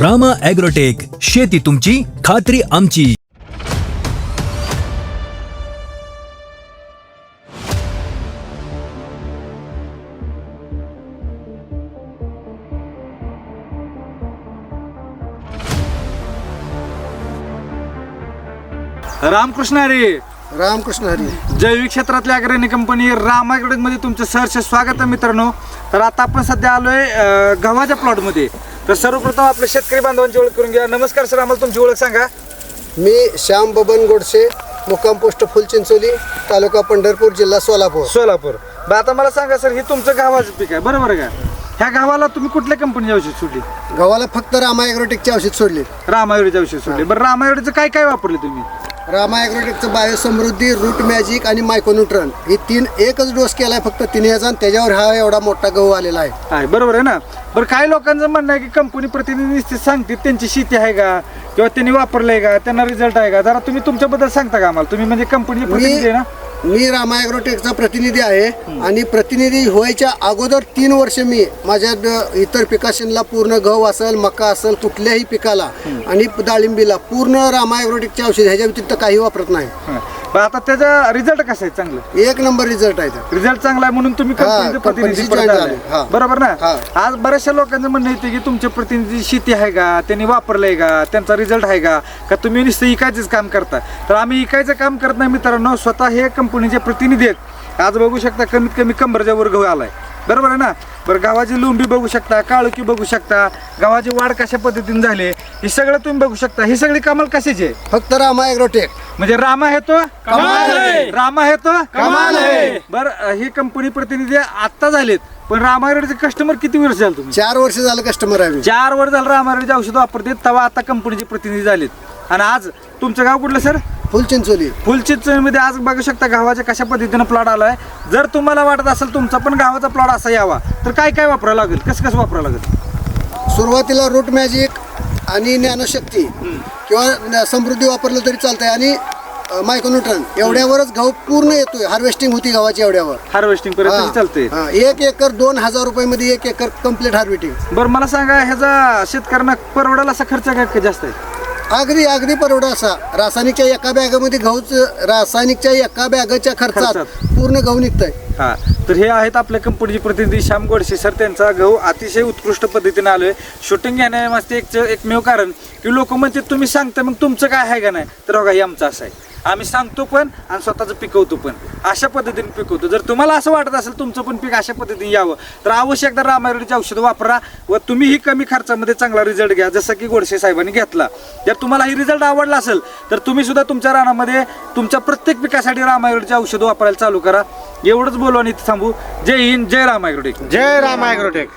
Rama agrotech शेती तुमची खात्री आमची. रामकृष्ण हरी. रामकृष्ण हरी. जैविक क्षेत्रातल्या अग्रणी कंपनी राममध्ये तुमचं सहर्ष स्वागत आहे मित्रांनो. तर आता आपण सध्या आलोय अं, गव्हाच्या प्लॉटमध्ये तर सर्वप्रथम आपल्या शेतकरी बांधवांची ओळख करून घ्या. नमस्कार सर आम्हाला तुमची ओळख सांगा. मी श्याम बबन गोडसे मुक्काम पोस्ट फुलचिंचोली तालुका पंढरपूर जिल्हा सोलापूर. सोलापूर. बरं आता मला सांगा सर हे तुमचं गव्हाचं पीक आहे. बरोबर आहे का? ह्या गव्हाला तुम्ही कुठल्या कंपनीची औषध सोडली? गव्हाला फक्त रामा ॲग्रोटेकची औषध सोडली. रामायुरीचे औषध सोडले. बरं रामायुरीचं काय काय वापरले तुम्ही? रामा ॲग्रोटेकचं बायोसमृद्धी रूट मॅजिक आणि मायकोन्युट्रन ही तीन एकच डोस केलाय फक्त तिन्ही हजार त्याच्यावर हा एवढा मोठा गहू आलेला आहे. आहे बरोबर आहे ना? बरं काही लोकांचं म्हणणं आहे की कंपनी प्रतिनिधी नुसते सांगते त्यांची शेती आहे का? किंवा त्यांनी वापरलंय का? त्यांना रिझल्ट आहे का? जरा तुम्ही तुमच्याबद्दल सांगता का आम्हाला? तुम्ही म्हणजे कंपनी प्रतिनिधी आहे ना? मी रामा ॲग्रोटेकचा प्रतिनिधी आहे आणि प्रतिनिधी व्हायच्या अगोदर तीन वर्ष मी माझ्या द- इतर पिकाशनला पूर्ण गहू असेल मका असेल कुठल्याही पिकाला आणि डाळिंबीला पूर्ण रामा ॲग्रोटेकच्या औषध ह्याच्या व्यतिरिक्त काही वापरत नाही. आता त्याचा रिझल्ट कसा आहे? चांगलं? एक नंबर रिझल्ट आहे. रिझल्ट चांगला आहे म्हणून तुम्ही कंपनीचे प्रतिनिधी आले. हा. बरोबर ना? हा. आज बऱ्याचशा लोकांचं म्हणणं येते की तुमचे प्रतिनिधी शेती आहे का? त्यांनी वापरलंय का? त्यांचा रिझल्ट आहे का? का तुम्ही नुसतं इकायचंच काम करता? तर आम्ही इकायचं काम करत नाही मित्रांनो स्वतः हे कंपनीचे प्रतिनिधी आहेत. आज बघू शकता कमीत कमी कंबरच्या वर गहू आलाय. बरोबर आहे ना? बरं गावाची लुंबी बघू शकता काळुकी बघू शकता गावाची वाढ कशा पद्धतीने झाली हे सगळं तुम्ही बघू शकता. ही सगळी कमाल कशाची आहे? फक्त रामा ॲग्रोटेक. म्हणजे रामा आहे तो? कमाल है. रामा आहे तो? कमाल है. बर ही कंपनी प्रतिनिधी आता झालेत पण रामायणचे कस्टमर किती वर्ष झाले तुम्ही? चार वर्ष झालं कस्टमर आहे मी. चार वर्ष झालं रामायणचे औषध वापरते तेव्हा आता कंपनीचे प्रतिनिधी झालेत. आणि आज तुमचं गाव कुठलं सर? फुलचिंचोली. फुलचिंचणीमध्ये आज बघू शकता गावाच्या कशा पद्धतीनं प्लॉट आलाय. जर तुम्हाला वाटत असेल तुमचा पण गावाचा प्लॉट असा यावा तर काय काय वापरावं लागेल? कसं कसं वापरावं लागेल? सुरुवातीला रूट मॅजिक आणि ज्ञानशक्ती किंवा समृद्धी वापरलं तरी चालतंय. आणि मायकोन्युट्रन एवढ्यावरच गहू पूर्ण येतोय. हार्वेस्टिंग होती गव्हाची एवढ्यावर. हार्वेस्टिंग पर्यंत हा, एक एकर दोन हजार रुपये मध्ये एक एकर कंप्लीट हार्वेस्टिंग बरं मला सांगा ह्याचा शेतकऱ्यांना परवडाल असा खर्च काय जास्त आहे? अगदी अगदी परवडा असा. रासायनिकच्या एका बॅगामध्ये गहूच रासायनिकच्या एका बॅगाच्या खर्चात खर्चात. पूर्ण गहू निघतंय. हा. तर हे आहेत आपल्या कंपनीचे प्रतिनिधी श्याम गोडसे. सर त्यांचा गहू अतिशय उत्कृष्ट पद्धतीने आलोय. शूटिंग घेण्यामागचे एक एकमेव कारण की लोक म्हणते तुम्ही सांगता मग तुमचं काय आहे का नाही? तर बघा हे आमचं असं आहे. आम्ही सांगतो पण आणि स्वतःचं पिकवतो पण. अशा पद्धतीने पिकवतो. जर तुम्हाला असं वाटत असेल तुमचं पण पीक अशा पद्धतीने यावं तर अवश्य एकदा रामायणची औषधं वापरा व तुम्हीही कमी खर्चामध्ये चांगला रिझल्ट घ्या. जसं की गोडसे साहेबांनी घेतला. जर तुम्हाला ही रिझल्ट आवडला असेल तर तुम्ही सुद्धा तुमच्या रानामध्ये तुमच्या प्रत्येक पिकासाठी रामायणची औषधं वापरायला चालू करा. एवढंच बोलू आणि इथं थांबू. जय हिंद जय रामायग्रोटेक जय रामायग्रोटेक